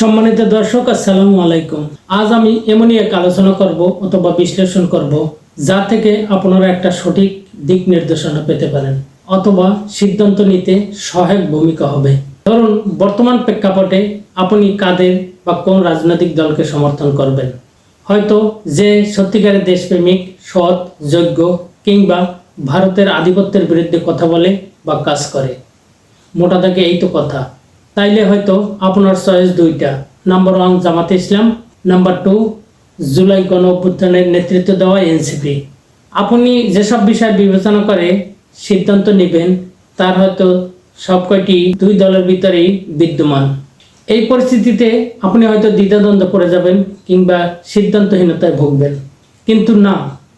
সম্মানিত দর্শক, আসসালামু আলাইকুম। আজ আমি এমনই এক আলোচনা করব অথবা বিশ্লেষণ করব, যা থেকে আপনারা একটা সঠিক দিক নির্দেশনা পেতে পারেন, অথবা সিদ্ধান্ত নিতে সহায়ক ভূমিকা হবে। ধরুন, বর্তমান প্রেক্ষাপটে আপনি কাদের বা কোন রাজনৈতিক দলকে সমর্থন করবেন? হয়তো যে সত্যিকারের দেশপ্রেমিক, সৎ, যোগ্য কিংবা ভারতের আধিপত্যের বিরুদ্ধে কথা বলে বা কাজ করে। মোটা দাগে এই তো কথা। তাইলে হয়তো আপনার চয়েস দুইটা। নাম্বার ওয়ান জামাতে ইসলাম। নাম্বার টু জুলাই গণ অভ্যুত্থানের নেতৃত্ব দেওয়া এনসিপি আপনি যেসব বিষয় বিবেচনা করে সিদ্ধান্ত নেবেন, তার হয়তো সব কয়টি দুই দলের ভিতরেই বিদ্যমান। এই পরিস্থিতিতে আপনি হয়তো দ্বিধাদ্বন্দ্ব পড়ে যাবেন কিংবা সিদ্ধান্তহীনতায় ভুগবেন। কিন্তু না,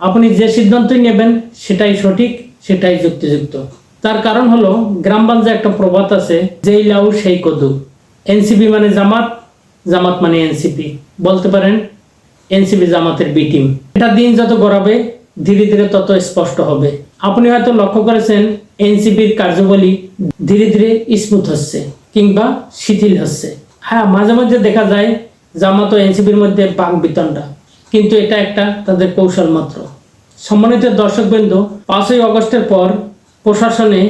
আপনি যে সিদ্ধান্তই নেবেন, সেটাই সঠিক, সেটাই যুক্তিযুক্ত। তার কারণ হলো, গ্রামগঞ্জে একটা প্রবাদ আছে, যেই লাউ সেই কদু। এনসিপি মানে জামাত জামাত মানে এনসিপি। বলতে পারেন, এনসিপি জামাতের বি টিম। এটা দিন যত গড়াবে, ধীরে ধীরে তত স্পষ্ট হবে। আপনি হয়তো লক্ষ্য করেছেন, এনসিপির কার্যবলী ধীরে ধীরে স্মুথ হচ্ছে কিংবা শিথিল হচ্ছে। হ্যাঁ মাঝে মাঝে দেখা যায়, জামাত ও এনসিপির মধ্যে বাক বিতণ্ডা। কিন্তু এটা একটা তাদের কৌশল মাত্র। সম্মানিত দর্শকবৃন্দ, পাঁচই অগস্টের পর প্রশাসনে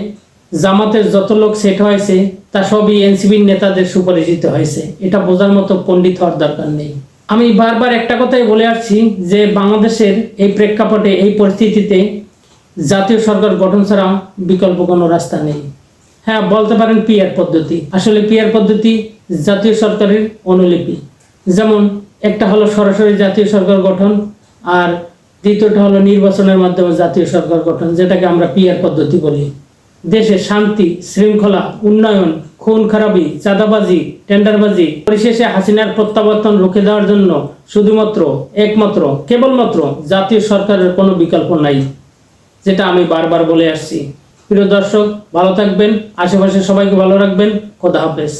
জামাতের যত লোক সেট হয়েছে, তা সবই এনসিবির নেতাদের সুপরিচিত হয়েছে। এটা বোঝার মতো পণ্ডিত হওয়ার দরকার নেই। আমি বারবার একটা কথাই বলে আসছি যে বাংলাদেশের এই প্রেক্ষাপটে, এই পরিস্থিতিতে জাতীয় সরকার গঠন ছাড়া বিকল্প কোনো রাস্তা নেই। হ্যাঁ বলতে পারেন পিয়ার পদ্ধতি। আসলে পিয়ার পদ্ধতি জাতীয় সরকারের অনুলিপি। যেমন, একটা হলো সরাসরি জাতীয় সরকার গঠন আর দ্বিতীয়টা হলো নির্বাচনের মাধ্যমে জাতীয় সরকার গঠন, যেটাকে আমরা পিয়ার পদ্ধতি বলি। দেশে শান্তি, শৃঙ্খলা, উন্নয়ন, খুন, খারাপি, চাঁদাবাজি, টেন্ডারবাজি, পরিশেষে হাসিনার প্রত্যাবর্তন রুখে দেওয়ার জন্য শুধুমাত্র, একমাত্র, কেবলমাত্র জাতীয় সরকারের কোনো বিকল্প নাই, যেটা আমি বারবার বলে আসছি। প্রিয় দর্শক, ভালো থাকবেন, আশেপাশে সবাইকে ভালো রাখবেন, খোদা হাফেজ।